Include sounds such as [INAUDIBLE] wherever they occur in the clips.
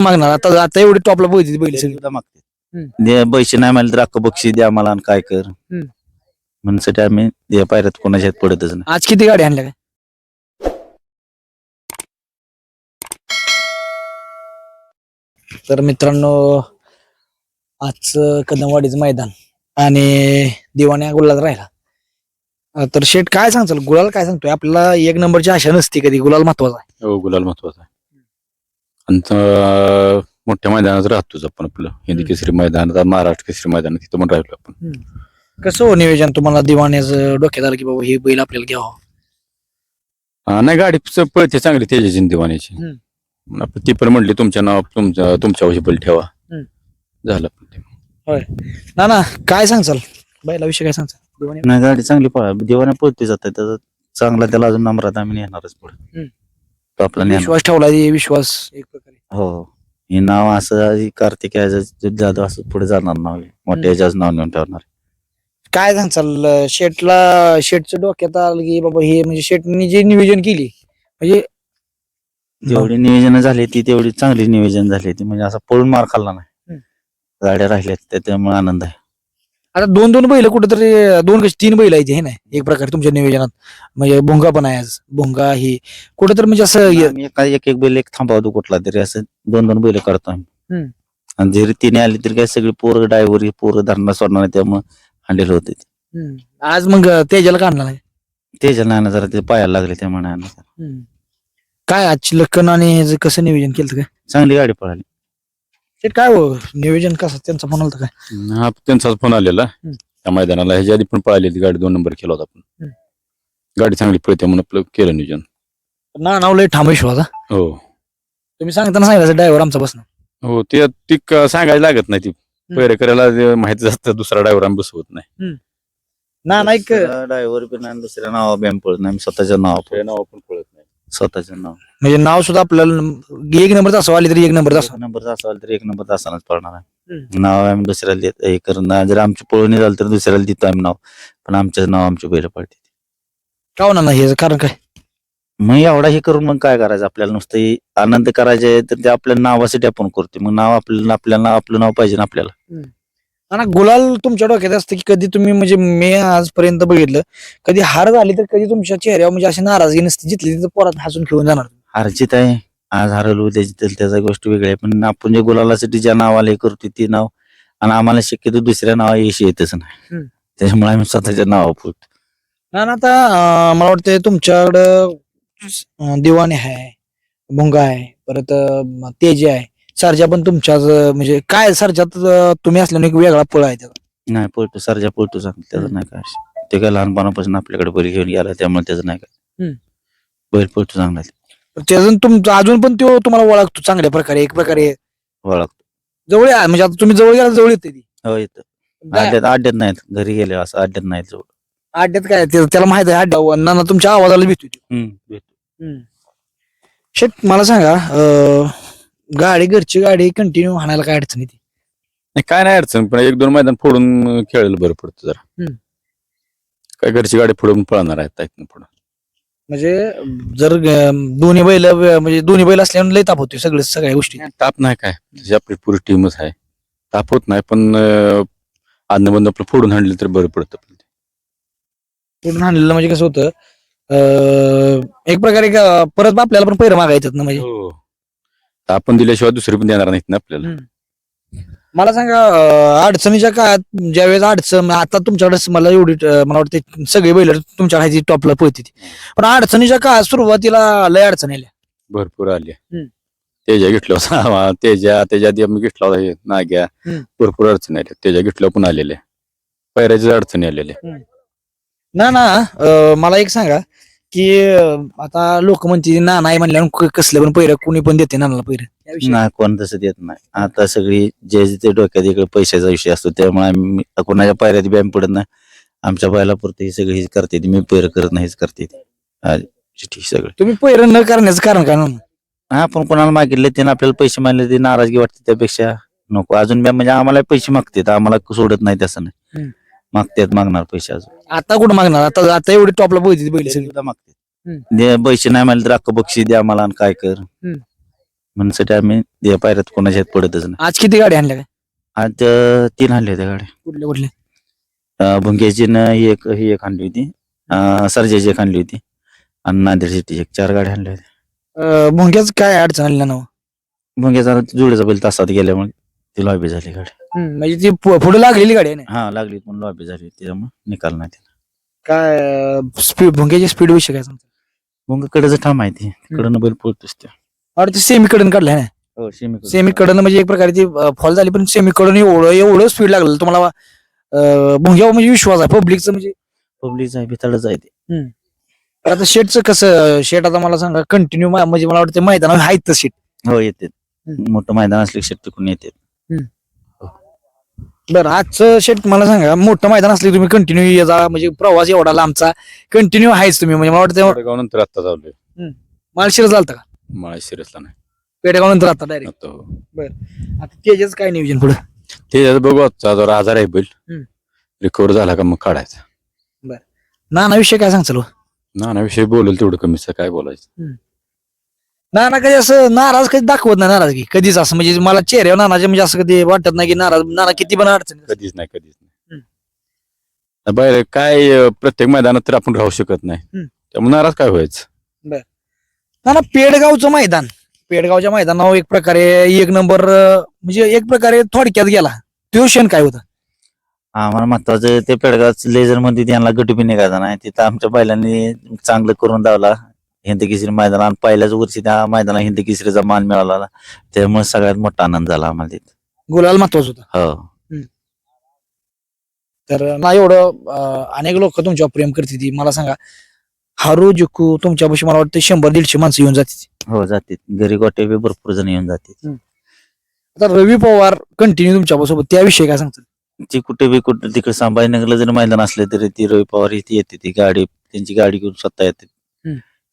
मागणार. आता आता एवढी टॉपला पोहोचली बैल सगळी. सुद्धा मागते. हम्म. दे पैसे नाही म्हणले तर अख्ख बक्षीस द्या मला आणि काय कर. हम्म. म्हणण्यासाठी आम्ही या पायऱ्यात कोणाच्या हात पडतच नाही. आज किती गाडी आणल्या काय? तर मित्रांनो आजचं कदमवाडीचं मैदान आणि दिवाण्या गुलाल राहिला. अं, तर शेठ काय सांगचाल गुलाल काय सांगतोय? आपल्याला एक नंबरची आशा नसते कधी. गुलाल महत्त्वाचा आहे. हो गुलाल महत्त्वाचा आहे. आणि मोठ्या मैदानात राहतोच आपण आपलं हिंदी. केसरी मैदान महाराष्ट्र केसरी मैदान तिथं पण राहिलो आपण कसं हो नियोजन तुम्हाला दिवाण्याचं डोक्यात आलं की बाबा हे बैल आपल्याला घ्यावं हा, नाही गाडी च- पळते चांगली तेजाची दिवाण्याची हम्म. आपण ती पण म्हणली तुमच्या नाव तुमच्या तुमच्या वशी बैल ठेवा हम्म. झालं पण ते. ना ना काय सांगचाल बैला विषय काय सांगचाल नाही गाडी चांगली पळा दिवाना पळते जात त्याचा चांगला त्याला अजून नंबरात आम्ही नेणारच पुढे हम्म. तो आपला विश्वास ठेवला हे विश्वास एक प्रकारे. हो. हे नाव असं हे कार्तिक याचं जाधव असं पुढे जाणार नाव आहे. मोठ्या याच्याच नाव नेऊन ठेवणार काय सांगचाल शेटला शेटचं डोक्यात आलं की बाबा हे म्हणजे शेटनी जे नियोजन केली म्हणजे जेवढी नियोजन झाली ती तेवढी चांगली नियोजन झाली ती. म्हणजे असा पळून मार खाल्ला नाही. हम्म. गाड्या राहिल्यात त्याच्यामुळे आनंद आहे. आता दोन दोन बैल कुठेतरी दोन कशी तीन बैल आहेत हे नाही. एक प्रकारे तुमच्या नियोजनात. म्हणजे भोंगा पण आहे आज. भोंगा ही कुठेतरी म्हणजे असं हे- आम्ही एका एक एक बैल एक थांबावतो कुठला तरी. असं दोन दोन बैल करतो आम्ही. हम्म. आणि जरी तिने आली तरी काय सगळी पोरं ड्रायव्हर पोरं धरणा सोडणार त्यामुळे हँडल होते ते. हम्म. आज मग तेजाला काढला नाही? त्याच्या नाना जरा ते पायाला लागले त्या हम्म. काय आजची लक्कन आणि ह्याचं कसं नियोजन केलं काय? चांगली गाडी पळाली. शेट काय हो नियोजन कसं? त्यांचं म्हणाल तर काय? हा त्यांचाच फोन आलेला. त्या मैदानाला ह्याच्या आधी पण पळाली गाडी दोन नंबर केला होता आपण. गाडी चांगली पळते म्हणून आपलं केलं नियोजन. ना नाव लय ठाम विश्वास हा. तुम्ही सांगताना सांगायचं ड्रायव्हर आमचा बसणार हो ते ती क- सांगायला लागत नाही ती. पैरे करायला ते माहिती असतं दुसरा ड्रायव्हर आम्ही बसवत नाही. ना नाही क- ड्रायव्हर पण आणि दुसऱ्या नावा बॅम पळत नाही. आम्ही स्वतःच्या नाव ते नाव नाही. स्वतःचं नाव. म्हणजे नाव सुद्धा आपल्याला एक नंबर तासावं आली तरी एक नंबर तासावं एक नंबर असाल तर एक नंबर तासानच पळणार आहे. नाव आम्ही दुसऱ्याला देत हे करून जर आमची पळवणी झाली तर दुसऱ्याला देतो आम्ही नाव. पण आमचं नाव आमच्या बैल पडते. का होणार नाही? कारण काय? मग एवढा हे करून मग काय करायचं? आपल्याला नुसतं हे आनंद करायचे तर ते आपल्या नावासाठी आपण करतो मग नाव आपल्याला आपल्याला आपलं नाव पाहिजे ना आपल्याला. आणि गुलाल तुमच्या डोक्यात असतं की कधी तुम्ही म्हणजे मी आजपर्यंत बघितलं कधी हार झाली तर कधी तुमच्या चेहऱ्यावर म्हणजे अशी नाराजगी नसते जिथली तिथं पोरात हसून खेळून जाणार अर्जित आहे आज हरवलं जितेल त्याचा गोष्ट वेगळी आहे. पण आपण जे गुलालासाठी ज्या नावाला हे करतो ते नाव आणि आम्हाला शक्यतो दुसऱ्या नावा यश येतच नाही. त्याच्यामुळे आम्ही स्वतःच्या नावा पुरतो ना ना आता अं, मला वाटतं तुमच्याकडं अं, दिवाणे आहे भुंगा आहे परत अं, तेज आहे. सरजा पण तुमच्याच अं, म्हणजे काय सरजात तुम्ही असल्याने एक वेगळा पळ आहे त्याचा. नाही पळतो सरजा पळतो सांग त्याचं नाही काय ते काय लहानपणापासून आपल्याकडे बैल घेऊन गेला त्यामुळे त्याचं नाही काय. हम्म. बैल पळतो चांगला. अजून तुमचं अजून पण तो तुम्हाला ओळखतो चांगल्या प्रकारे एक प्रकारे. ओळख जवळ आहे म्हणजे आता तुम्ही जवळ गेला जवळ येते ती. हो येतं. अड्ड्यात अड्ड्यात नाहीत घरी गेले असं अड्ड्यात नाहीत जवळ. अड्ड्यात काय ते- त्याला माहीत आहे अड्डा ना ना तुमच्या आवाजाला भीती हम्म, भेटतो. शेट मला सांगा अं, गाडी घरची गाडी कंटिन्यू हाणायला काय अडचण येते? नाही, काय नाही अडचण पण एक दोन मैदान फोडून खेळायला बरं पडतं जरा. हम्म. काय घरची गाडी फोडून पळणार आहेत इथनं पुढं. म्हणजे जर दोन्ही बैल म्हणजे दोन्ही बैल असल्याने लय ताप होते सगळे सगळ्या गोष्टी. ताप नाही काय. तशी आपली पुरी टीमच आहे. ताप होत नाही पण आदन बंद आपलं फोडून हाणलं तर बरं पडतं पूर्ण हाणलेलं म्हणजे कसं होतं अं, एक प्रकारे का- परत आपल्याला पण पैर मागायचं ना म्हणजे. हो. आपण दिल्याशिवाय दुसरी पण देणार नाहीत ना आपल्याला. मला सांगा अं, अडचणीच्या काळात ज्यावेळेस अडचण आता तुमच्याकडे मला एवढी अं, मला वाटते सगळे बैल तुमच्या हाती टॉपला पळते ती. पण अडचणीच्या काळात सुरुवातीला लय अडचण आल्या. भरपूर आले हम्म. तेजा घेतला होता [LAUGHS] तेजा त्याच्या आधी आम्ही घेतला होता हे नाग्या. हम्म. भरपूर अडचणी आल्या. तेजा घेतल्या पण आलेल्या. पैराच्या अडचणी आलेल्या. ना ना अं, मला एक सांगा. की आता लोक म्हणते ना नाही म्हणल्यावर कसलं पण पैर कुणी पण देते नानाला पैर नाही कोण तसं देत नाही. आता सगळी जे जे डोक्यात इकडे पैशाचा विषय असतो त्यामुळे आम्ही कोणाच्या पायऱ्यात बॅम पडत नाही. आमच्या बायला पुरते ही सगळी हीच करते ती. मी पैर करत नाही हीच करते ती. हा, ठीक सगळं. तुम्ही पैर न करण्याचं कारण काय हा आपण कोणाला मागितले त्याने आपल्याला पैसे मागले ते नाराजगी वाटते त्यापेक्षा. नको अजून म्हणजे आम्हाला पैसे मागतात आम्हाला सोडत नाही तसं नाही. मागतात मागणार पैसे अजून. आता कुठं मागणार? आता आता एवढी टॉपला पोहोचली बैल सगळी. सुद्धा मागतात हम्म. दे पैसे नाही मागले तर अख्खं बक्षीस द्या मला आणि काय कर. हम्म. म्हणण्यासाठी आम्ही या पायऱ्यात कोणाच्या हात पडतच नाही. आज किती गाडी आणल्या काय? आज अं, तीन आणले होत्या गाड्या. कुठल्या कुठल्या? अं, भुंग्याची न ही एक ही एक आणली होती. अं, सर्जाची एक आणली होती. आणि नांदेड सिटीची एक. चार गाड्या आणल्या होत्या. अं, भोंग्याच काय अडचण आली ना नाव भुंग्याचा जुळेचा बैल तासात गेल्यामुळे. ती लॉबी झाली गाडी. म्हणजे ती पुढे लागलेली गाडी आहे ना? हा लागली पण लॉबी झाली. त्याच्यामुळे निकाल नाही त्याला काय स्पीड भोंग्याची स्पीड विषय काय सांगतो भुंगाकडेच ठाम आहे ती. तिकडनं बैल पळतोच त्या अरे ते सेमी कडून काढलाय ना? हो सेमी सेमी कडनं म्हणजे एक प्रकारे ती फॉल झाली पण सेमी कडून एवढं एवढं स्पीड लागलं तुम्हाला अं, भोंग्यावर म्हणजे विश्वास आहे पब्लिकचं म्हणजे? पब्लिक आहे भिताडच आहे ते. तर आता शेटचं कसं शेट आता मला सांगा कंटिन्यू म्हणजे मला वाटतं मैदान आहेत शेट. हो येते. मोठं मैदान असले की टिकून येते. बरं आजचं शेट मला सांगा मोठं मैदान असले तुम्ही कंटिन्यू याचा म्हणजे प्रवास एवढा लांबचा कंटिन्यू आहेच तुम्ही म्हणजे मला वाटतं पेडगाव नंतर आता चाललोय माळशिरस झालता का? माळा शिरसला नाही. पेडगाव नंतर आता डायरेक्ट आता हो. आता त्याच्याच काय नियोजन पुढे? ते आता बघू आजचा जरा आजार आहे बैल. हम्म. रिकवर झाला का मग काढायचा. ना ना विषय काय सांगचाल ना ना विषय बोलेल तेवढं कमीच काय बोलायचं. ना ना कधी असं नाराज कधी दाखवत नाही नाराजगी? कधीच असं म्हणजे मला चेहऱ्यावर नानाचे म्हणजे असं कधी वाटत नाही की नाराज नाना किती पण अडचण कधीच नाही कधीच नाही. बाहेर काय प्रत्येक मैदानात तर आपण राहू शकत नाही. त्यामुळे नाराज काय व्हायचं? ना ना पेडगावचं मैदान. पेडगावच्या मैदानावर एक प्रकारे एक नंबर म्हणजे एक प्रकारे थोडक्यात गेला. तो क्षण काय होता? आम्हाला महत्वाचं ते पेडगाव लेझरमध्ये त्यांना गटुबी निघायचा नाही. तिथं आमच्या बैलांनी चांगलं करून दावला हिंद केसरी मैदान आणि पहिल्याच वर्षी त्या मैदानाला हिंद केसरीचा मान मिळाला त्यामुळे सगळ्यात मोठा आनंद झाला आम्हाला तिथं. गुलाल महत्वाचं होतं. हो. तर ना एवढं अं, अनेक लोक तुमच्यावर प्रेम करते ती. मला सांगा हारू जुकू तुमच्यापाशी मला वाटतं शंभर दीडशे माणसं येऊन जाते हो जाते घरी गोटे बी भरपूर जण येऊन जाते आता रवी पवार कंटिन्यू तुमच्यासोबत. त्याविषयी काय सांगतात? ती कुठे बी कुठे तिकडे संभाजीनगरला जरी मैदान असले तरी ती रवी पवार इथे येते. ती गाडी त्यांची गाडी घेऊन स्वतः येते.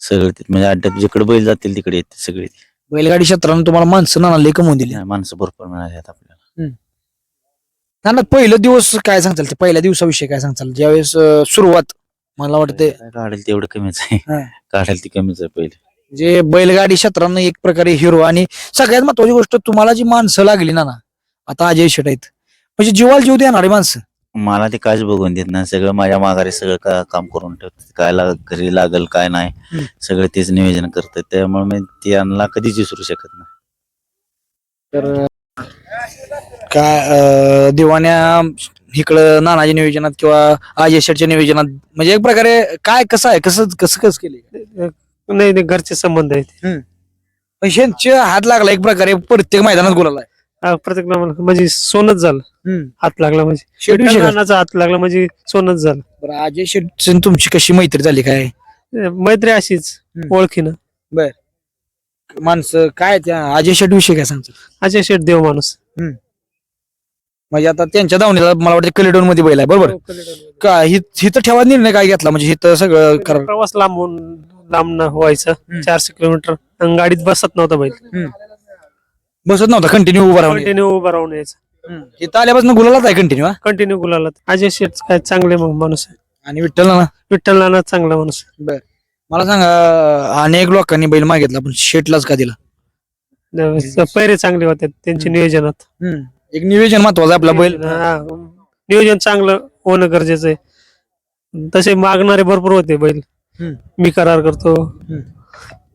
सगळे ते म्हणजे अड्ड्यात जिकडे बैल जातील तिकडे येते सगळे बैलगाडी क्षेत्रानं तुम्हाला माणसं नाना लय कमवून दिली. माणसं भरपूर मिळाली आहेत आपल्याला नाना पहिलं दिवस काय सांगताल ते? पहिल्या दिवसाविषयी काय सांगताल? ज्यावेळेस अं, सुरुवात मला वाटते काय काढेल तेवढं कमीच आहे. हा. काढेल ती कमीच आहे पहिले. जे बैलगाडी क्षेत्रानं एक प्रकारे हिरो आणि सगळ्यात महत्वाची गोष्ट तुम्हाला जी माणसं लागली ना ना आता अजय शेट आहेत. म्हणजे जीवाला जीव देणारी माणसं. मला ते काहीच बघून देत नाही. सगळं माझ्या माघारी सगळं का- काम करून ठेवतात. काय लाग घरी लागल काय नाही. सगळं तेच नियोजन करतात. त्यामुळे मी त्यांना कधीच विसरू शकत नाही. तर काय दिवाण्या इकडं नानाच्या नियोजनात किंवा अजय शेटच्या नियोजनात म्हणजे एक प्रकारे काय कसं आहे? कसं कसं कसं केले? नाही नाही घरचे संबंध आहेत. ह्यांचे हात लागला एक प्रकारे प्रत्येक मैदानात गुलाला आहे. हा, प्रत्येक नामाला म्हणजे सोनच झालं. हात लागला म्हणजे. शेट? नानाचा हात लागला म्हणजे सोनच झालं. बरं अजय शेट तुमची कशी मैत्री झाली काय? मैत्री अशीच हम्म. ओळखीनं. माणसं काय त्या? अजय शेट विषयी काय सांगतात अजय शेठ देव माणूस. म्हणजे आता त्यांच्या दावणीला मला वाटतं कलेडोनमध्ये बैल आहे बरोबर? का हि- हिथं ठेवा निर्णय काय घेतला? म्हणजे हिथं सगळं कर प्रवास लांबून लांब न व्हायचं. चारशे किलोमीटर आणि गाडीत बसत नव्हता बैल. बसत नव्हता कंटिन्यू उभा राहून कंटिन्यू उभा राहून यायचं. इथं आल्यापासून गुलालाच आहे कंटिन्यू कंटिन्यू गुलाला अजय शेठ काय चांगले मग माणूस आहे. आणि विठ्ठल ना विठ्ठल नाना चांगला माणूस आहे. मला सांगा अनेक लोकांनी बैल मागितला पण शेटलाच का दिला? पैरे चांगले होते त्यांच्या नियोजनात. एक नियोजन महत्वाचं आहे आपला बैल. हा, नियोजन चांगलं होणं गरजेचं आहे. तसे मागणारे भरपूर होते बैल. हम्म. मी करार करतो.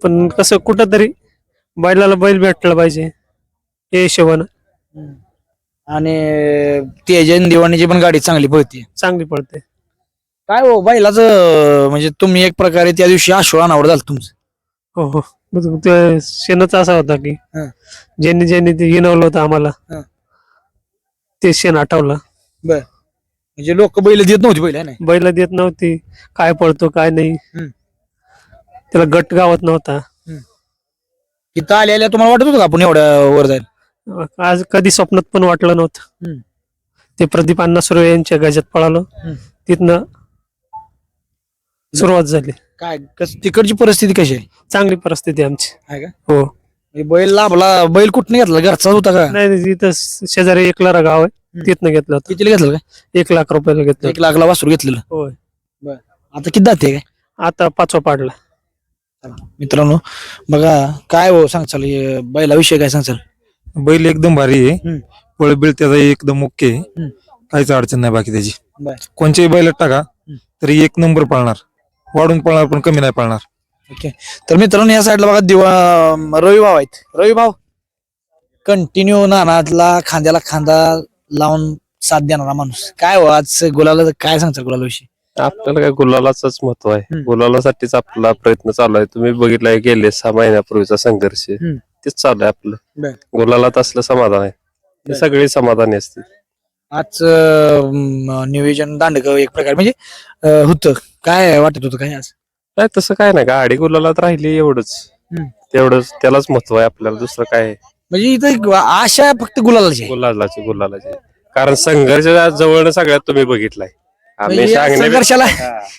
पण कसं कुठं तरी बैलाला बैल भेटला पाहिजे. हे हिशोबानं आणि तेजन दिवाणीची पण गाडी चांगली पळते. चांगली पडते काय हो बैलाच म्हणजे तुम्ही एक प्रकारे त्या दिवशी आशोळा अनावर झालं तुमचं. हो हो. मग ते शेणच असा होता की हा. ज्यांनी ज्यांनी ते हिनवलं होतं आम्हाला हा. ते शेण आठवलं. म्हणजे लोक बैल देत नव्हती बैल है ना? बैल देत नव्हती. काय पळतो काय नाही. हम्म. त्याला गट गावत नव्हता. इथं आल्या तुम्हाला वाटत होतं का आपण एवढ्या वर जाईल आज कधी स्वप्नात पण वाटलं नव्हतं. ते प्रदीप अण्णा सुर्वे यांच्या गजात पळालो. तिथनं सुरुवात झाली. काय कस तिकडची परिस्थिती कशी आहे? चांगली परिस्थिती आमची. आहे का? हो. म्हणजे बैल लाभला बैल कुठनं घेतला? घरचाच होता का? नाही नाही, तिथं शेजारी एकलारा गाव आहे. तिथनं घेतलं होतं. कितीला घेतलं काय? एक लाख रुपयाला घेतलं एक लाखला वासरू घेतलेलं. होय. आता किती जाते काय? आता पाचवा पाडला. मित्रांनो बघा काय हो सांगचाल? हे बैलाविषयी काय सांगचाल? बैल एकदम भारी आहे. पळबिळ त्याचा एकदम ओके आहे. काहीच अडचण नाही बाकी त्याची. बर. कोणच्याही बैलात टाका तरी एक नंबर पळणार. वाढून पळणार पण कमी नाही पळणार. ओके. तर मित्रांनो या साईडला बघा दिवा रवी भाऊ आहेत. रवी भाऊ कंटिन्यू नानातला खांद्याला खांदा लावून साथ देणारा माणूस. काय हो आज गुलाला काय सांगता गुलाला विषयी आपल्याला काय गुलालाच महत्त्व आहे. गुलालासाठीच आपला प्रयत्न चालू आहे. तुम्ही बघितलाय गेले सहा महिन्यापूर्वीचा संघर्ष. हम्म. तेच चालू आहे आपलं. बर. गुलालात असलं समाधान आहे. बर. सगळे समाधानी असतील. आज नियोजन दांडक एक प्रकार. म्हणजे होतं. काय वाटत होतं काय आज? नाही तसं काय नाही. गाडी गुलालात राहिली एवढंच. हम्म. तेवढंच त्यालाच महत्त्व आहे आपल्याला. दुसरं काय आहे? म्हणजे इथं एक आशा फक्त गुलालाची. आहे. गुलालाची गुलालाची. कारण संघर्ष जवळ सगळ्यात तुम्ही बघितलाय. आम्ही म्हणजे या सांगण्या संघर्षाला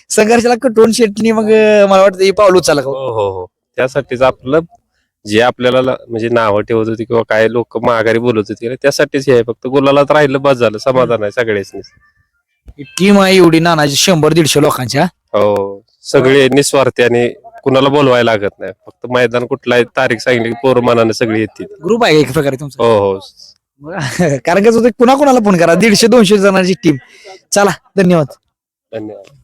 संघर्षाला कटवून शेटणी मग अं, मला वाटतं हे पाऊल उचलला का हो हो हो. त्यासाठीच आपलं जे आपल्याला म्हणजे नावं ठेवत होती किंवा काय लोक माघारी बोलत होती त्यासाठीच हे फक्त गुलालात राहिलं बस झालं. समाधान आहे सगळेच. टीम आहे एवढी नानाची शंभर दीडशे लोकांच्या. हो सगळे निस्वार्थी आणि कुणाला बोलवायला लागत नाही. फक्त मैदान कुठलाही तारीख सांगितली की पोर मनाने सगळी येतील. ग्रुप आहे एक प्रकारे तुमचा? हो हो. [LAUGHS] कारण होतं पुन्हा कोणाला फोन करा. दीडशे दोनशे जणांची टीम चला धन्यवाद. धन्यवाद.